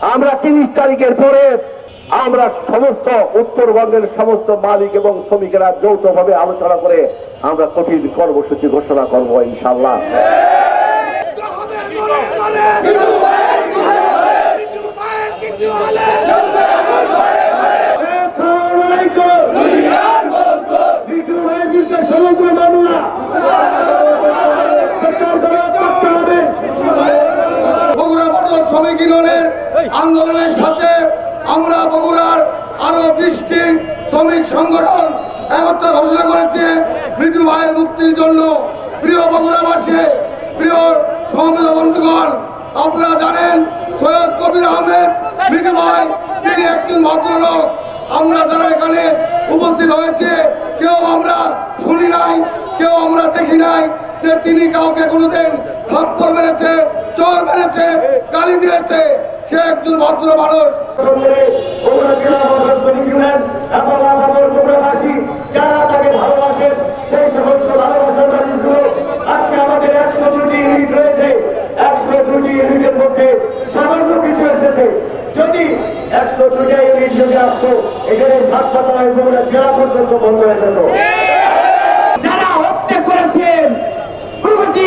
আমরা তিরিশ তারিখের পরে আমরা সমস্ত উত্তরবঙ্গের সমস্ত মালিক এবং শ্রমিকেরা যৌথভাবে আলোচনা করে আমরা কঠিন কর্মসূচি ঘোষণা করব ইনশাল্লাহ শ্রমিক আন্দোলনের সাথে আমরা বগুড়ার আরও বৃষ্টি শ্রমিক সংগঠন একত্র ঘোষণা করেছে। মৃত্যু ভাইয়ের মুক্তির জন্য। প্রিয় বগুড়াবাসী, প্রিয় সমাবেশ বন্ধুগণ, আপনারা জানেন সৈয়দ কবির আহমেদ মৃত্যু ভাই, তিনি একজন ভদ্রলোক। আমরা যারা এখানে উপস্থিত হয়েছে, কেউ আমরা শুনি নাই। কেউ আমরা দেখি নাই যে তিনি কাউকে কোনোদিন থাপ্পড় মেরেছে, চোর মেরেছে, গালি দিয়েছে। সে একজন ভদ্র মানুষ। আজকে আমাদের একশো দুটি রয়েছে একশো দুটি মধ্যে কিছু এসেছে যদি একশো দুটি আসতো, এখানে সাত পাতায় জেলা পর্যন্ত বন্ধ হয়ে যেত যারা হত্যা করেছেন প্রগতি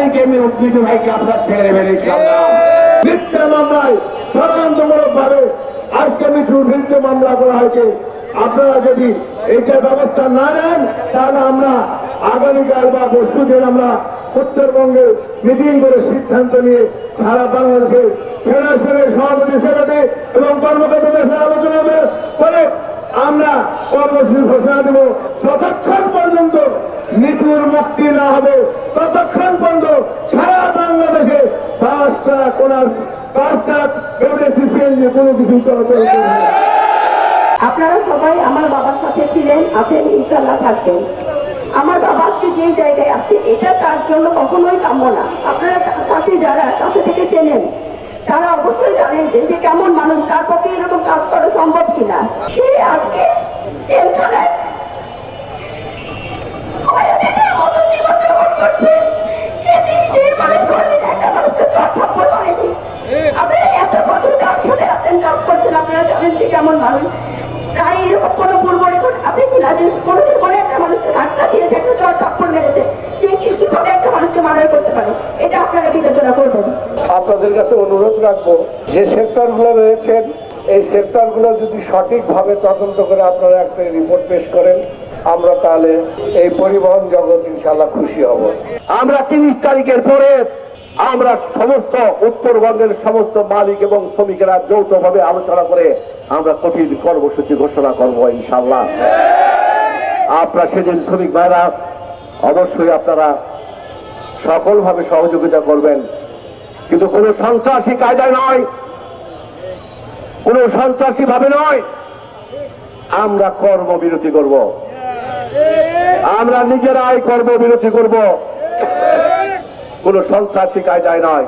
মেয়ের ভাইকে মৃত্যু ভাইকে আপনারা ছেড়ে দেবেন মিথ্যা মামলায় ষড়যন্ত্রমূলক ভাবে আজকে মিঠুর বিরুদ্ধে মামলা করা হয়েছে। আপনারা যদি এইটার ব্যবস্থা না নেন তাহলে আমরা আগামীকাল বা পরশু দিন আমরা উত্তরবঙ্গে মিটিং করে সিদ্ধান্ত নিয়ে সারা বাংলাদেশের ফেডারেশনের সভাপতি সেক্রেটারি এবং কর্মকর্তাদের সাথে আলোচনা করে আমরা কর্মসূচি ঘোষণা দেব। যতক্ষণ পর্যন্ত মৃত্যুর মুক্তি না হবে। ততক্ষণ পর্যন্ত সারা বাংলাদেশে পাঁচটা কোনার, পাঁচটা সিএনজি কোনো কিছু চলাচল আপনারা সবাই আমার বাবার সাথে ছিলেন, আছেন ইনশাল্লাহ থাকবেন। আমার বাবা আজকে যে জায়গায় আছে, এটা তার জন্য কখনোই কাম্য না। আপনারা তাকে যারা কাছে থেকে চেনেন, তারা অবশ্যই জানেন যে সে কেমন মানুষ, তার পক্ষে এরকম কাজ করা সম্ভব কিনা। সে আজকে জেলখানায় করছে। সে যে যে মানুষ একটা মানুষকে এত বছর তার সাথে আছেন, কাজ করছেন, আপনারা জানেন সে কেমন মানুষ। আছে কিনা যে কোনোদিন কোনো একটা মানুষকে দিয়েছে, একটা কি একটা মানুষকে করতে পারে? এটা আপনারা আপনাদের কাছে অনুরোধ রাখব, যে সেক্টরগুলো রয়েছেন, এই সেক্টরগুলো যদি সঠিকভাবে তদন্ত করে আপনারা একটা রিপোর্ট পেশ করেন আমরা তাহলে এই পরিবহন জগৎ ইনশাল্লাহ খুশি হব। আমরা তিরিশ তারিখের পরে আমরা সমস্ত উত্তরবঙ্গের সমস্ত মালিক এবং শ্রমিকেরা যৌথভাবে আলোচনা করে আমরা কঠিন কর্মসূচি ঘোষণা করব ইনশাল্লাহ আপনারা সেদিন শ্রমিক ভাইরা অবশ্যই আপনারা সকলভাবে সহযোগিতা করবেন। কিন্তু কোন সন্ত্রাসী কায়দায় নয়, কোন সন্ত্রাসী ভাবে নয়। আমরা কর্মবিরতি করব। আমরা নিজেরাই কর্মবিরতি করব। কোন সন্ত্রাসী কায়দায় নয়।